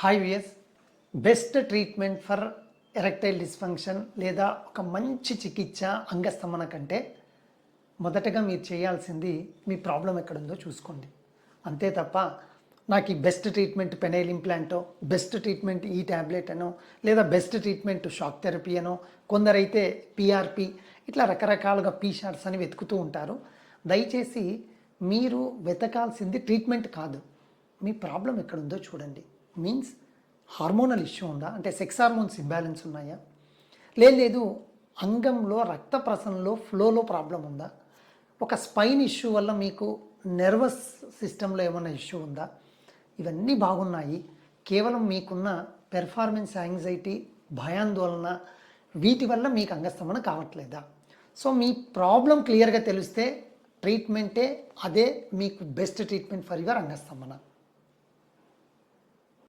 Hi VS best treatment for erectile dysfunction లేదా ఒక మంచి చికిత్స అంగస్తమన కంటే మొదటగా మీరు చేయాల్సింది మీ ప్రాబ్లం ఎక్కడుందో చూసుకోండి. అంతే తప్ప నాకు ఈ బెస్ట్ ట్రీట్మెంట్ పెనైల్ ఇంప్లాంటో బెస్ట్ ట్రీట్మెంట్ ఈ ట్యాబ్లెట్ అనో లేదా బెస్ట్ ట్రీట్మెంట్ షాక్ థెరపీ అనో కొందరైతే పిఆర్పి ఇట్లా రకరకాలుగా పీ షార్ట్స్ అని వెతుకుతూ ఉంటారు. దయచేసి మీరు వెతకాల్సింది ట్రీట్మెంట్ కాదు. మీ ప్రాబ్లం ఎక్కడుందో చూడండి. మీన్స్ హార్మోనల్ ఇష్యూ ఉందా? అంటే సెక్స్ హార్మోన్స్ ఇంబ్యాలెన్స్ ఉన్నాయా? లేదు లేదు. అంగంలో రక్త ప్రసరణలో ఫ్లోలో ప్రాబ్లం ఉందా? ఒక స్పైన్ ఇష్యూ వల్ల మీకు నర్వస్ సిస్టంలో ఏమైనా ఇష్యూ ఉందా? ఇవన్నీ బాగున్నాయి. కేవలం మీకున్న పెర్ఫార్మెన్స్ యాంగ్జైటీ భయాందోళన వీటి వల్ల మీకు అంగస్తమన కావట్లేదా? సో మీ ప్రాబ్లం క్లియర్గా తెలిస్తే ట్రీట్మెంటే అదే మీకు బెస్ట్ ట్రీట్మెంట్ ఫర్ యువర్ అంగస్తమన